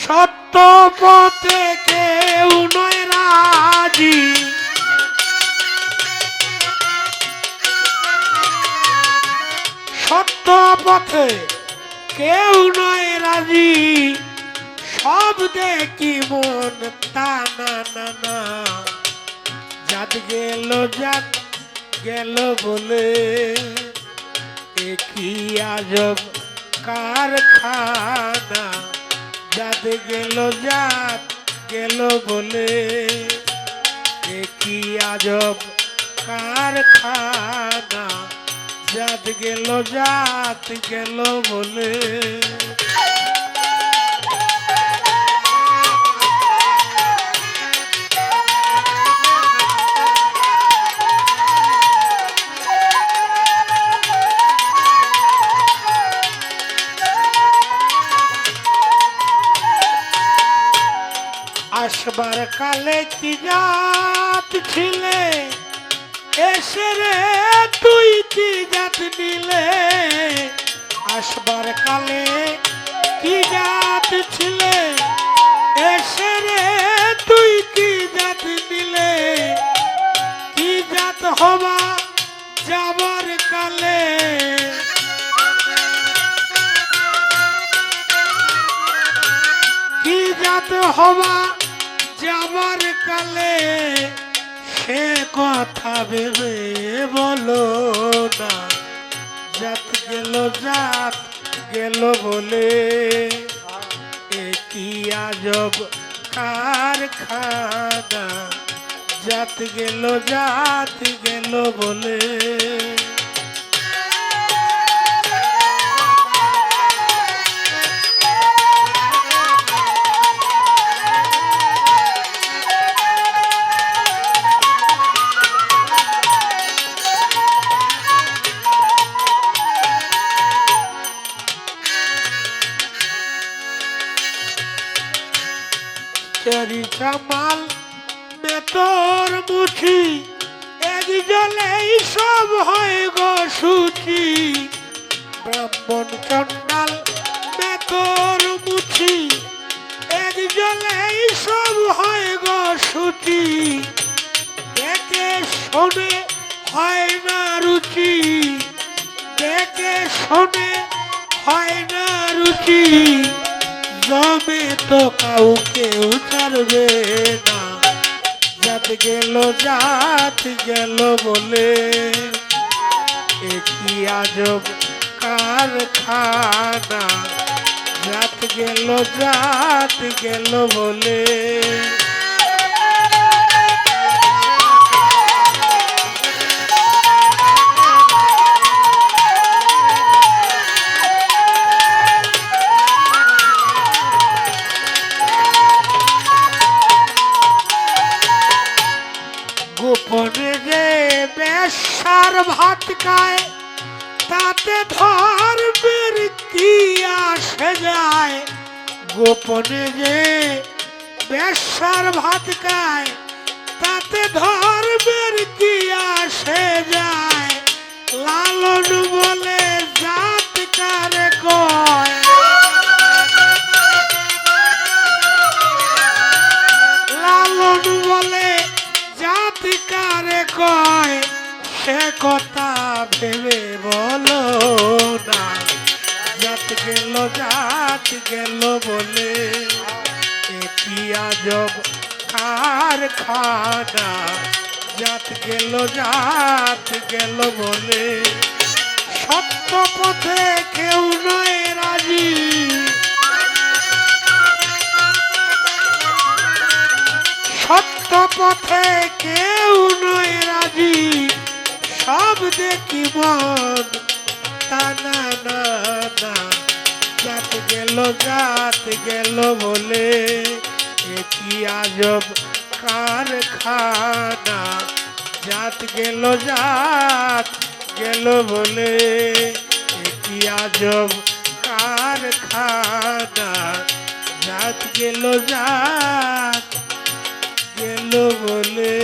সত্য পথে কেউ নয় রাজি। সত্য পথে কেউ নয় রাজি। সব দেখি মন তা না না না। যাত গেল যাত গেল বলে একই আজব কারখানা। যাত গেল যাক গেল বলে। কি আজব কারখানা। যাদ গেল যাত গেল বলে। আসবার কালে কি জাত ছিলে? এসে রে তুই কি জাত নিলে? আসবার কালে কি জাত ছিলে? এসে রে তুই নিলে? কি জাত হবা যাবার কালে? কি জাত হবা যাবার কালে সে কথা ভেবে বলো না। জাত গেল জাত গেল বলে। কি আজব কারখানা? জাত গেল জাত গেল বলে। তেরি কামাল মে তোর মুঠি এক জলেই সব হয় গো সুচি ব্রাহ্মণ চন্ডাল মে তোর মুঠি এক জলেই সব হয় গো সুচি দেখে শোনে হয় না রুচি, দেখে শোনে হয় না রুচি। জমে তো কাউকে ছাড়বে না। জাত গেল জাত গেল বলে। একটি আজব কারখানা? জাত গেল জাত গেল বলে। বেশার ভাত তাতে ধর্মের কি আসে যায়। গোপনে যে বেশার ভাত তাতে ধর্মের কি আসে যায়। লালন বলে কথা ভেবে বলো না। জাত গেল জাত গেল বলে। একই আজব কারখানা। জাত গেল জাত গেল বলে। সত্য পথে কেউ নয় রাজি। সত্য পথে কেউ নয় রাজি। সব দেখি মন। তা না না জাত গেল জাত গেল বলে একই আজব কারখানা? জাত গেল জাত গেল বলে একই আজব কারখানা? জাত গেল জাত গেল বলে